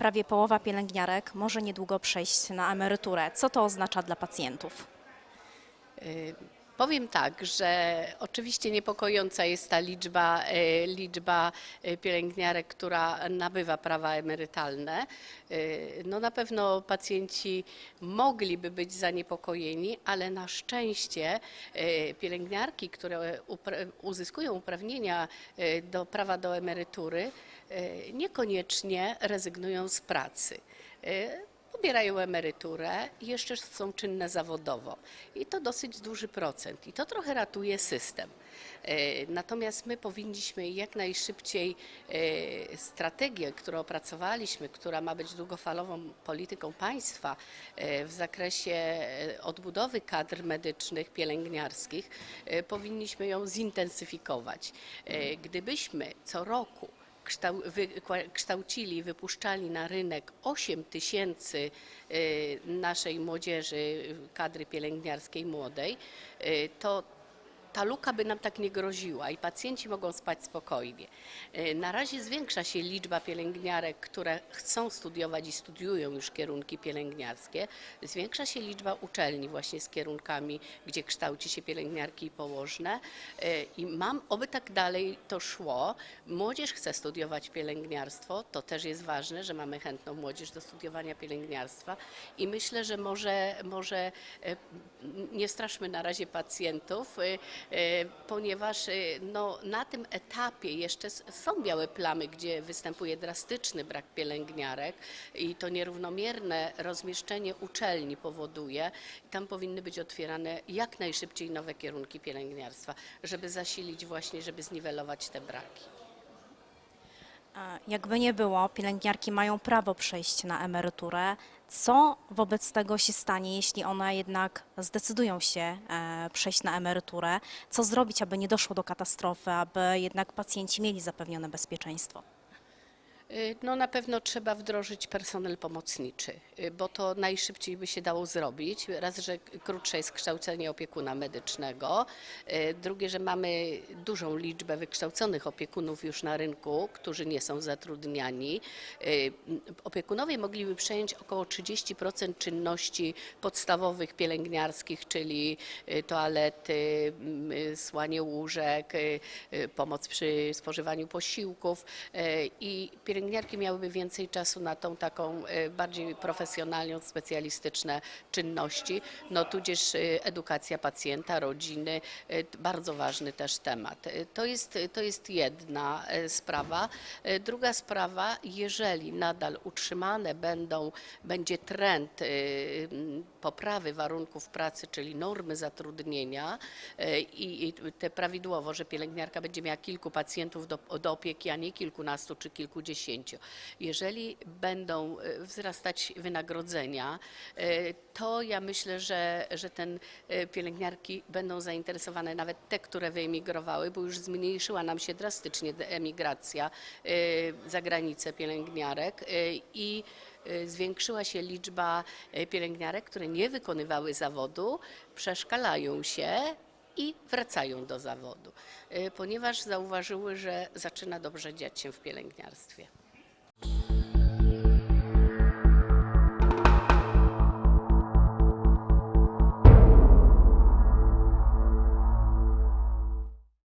prawie połowa pielęgniarek może niedługo przejść na emeryturę. Co to oznacza dla pacjentów? Powiem tak, że oczywiście niepokojąca jest ta liczba, e, liczba e, pielęgniarek, która nabywa prawa emerytalne. E, No na pewno pacjenci mogliby być zaniepokojeni, ale na szczęście pielęgniarki, które uzyskują uprawnienia do prawa do emerytury, niekoniecznie rezygnują z pracy. Pobierają emeryturę i jeszcze są czynne zawodowo. I to dosyć duży procent. I to trochę ratuje system. E, Natomiast my powinniśmy jak najszybciej e, strategię, którą opracowaliśmy, która ma być długofalową polityką państwa e, w zakresie odbudowy kadr medycznych, pielęgniarskich, powinniśmy ją zintensyfikować. Gdybyśmy co roku kształcili wypuszczali na rynek 8 tysięcy y, naszej młodzieży, kadry pielęgniarskiej młodej, y, to ta luka by nam tak nie groziła i pacjenci mogą spać spokojnie. Y, Na razie zwiększa się liczba pielęgniarek, które chcą studiować i studiują już kierunki pielęgniarskie. Zwiększa się liczba uczelni właśnie z kierunkami, gdzie kształci się pielęgniarki i położne. Y, I mam, oby tak dalej to szło. Młodzież chce studiować pielęgniarstwo, to też jest ważne, że mamy chętną młodzież do studiowania pielęgniarstwa i myślę, że może, może e, nie straszmy na razie pacjentów, e, e, ponieważ e, no, na tym etapie jeszcze są białe plamy, gdzie występuje drastyczny brak pielęgniarek i to nierównomierne rozmieszczenie uczelni powoduje, tam powinny być otwierane jak najszybciej nowe kierunki pielęgniarstwa, żeby zasilić właśnie, żeby zniwelować te braki. Jakby nie było, pielęgniarki mają prawo przejść na emeryturę. Co wobec tego się stanie, jeśli one jednak zdecydują się e, przejść na emeryturę? Co zrobić, aby nie doszło do katastrofy, aby jednak pacjenci mieli zapewnione bezpieczeństwo? Y, No na pewno trzeba wdrożyć personel pomocniczy, y, bo to najszybciej by się dało zrobić. Raz, że krótsze jest kształcenie opiekuna medycznego. y, Drugie, że mamy dużą liczbę wykształconych opiekunów już na rynku, którzy nie są zatrudniani. Opiekunowie mogliby przejąć około 30% czynności podstawowych pielęgniarskich, czyli toalety, słanie łóżek, pomoc przy spożywaniu posiłków i pielęgniarki miałyby więcej czasu na tą taką y, bardziej profesjonalną, specjalistyczne czynności. No tudzież y, edukacja pacjenta, rodziny, y, bardzo ważny też temat. To jest, to jest jedna sprawa. Druga sprawa, jeżeli nadal utrzymane będą, będzie trend y, m, poprawy warunków pracy, czyli normy zatrudnienia i i te prawidłowo, że pielęgniarka będzie miała kilku pacjentów do, do opieki, a nie kilkunastu czy kilkudziesięciu. Jeżeli będą y, wzrastać wynagrodzenia, y, to ja myślę, że, że ten y, pielęgniarki będą zainteresowane, nawet te, które wyemigrowały, bo już zmniejszyła nam się drastycznie emigracja za granicę pielęgniarek i zwiększyła się liczba pielęgniarek, które nie wykonywały zawodu, przeszkalają się i wracają do zawodu, ponieważ zauważyły, że zaczyna dobrze dziać się w pielęgniarstwie.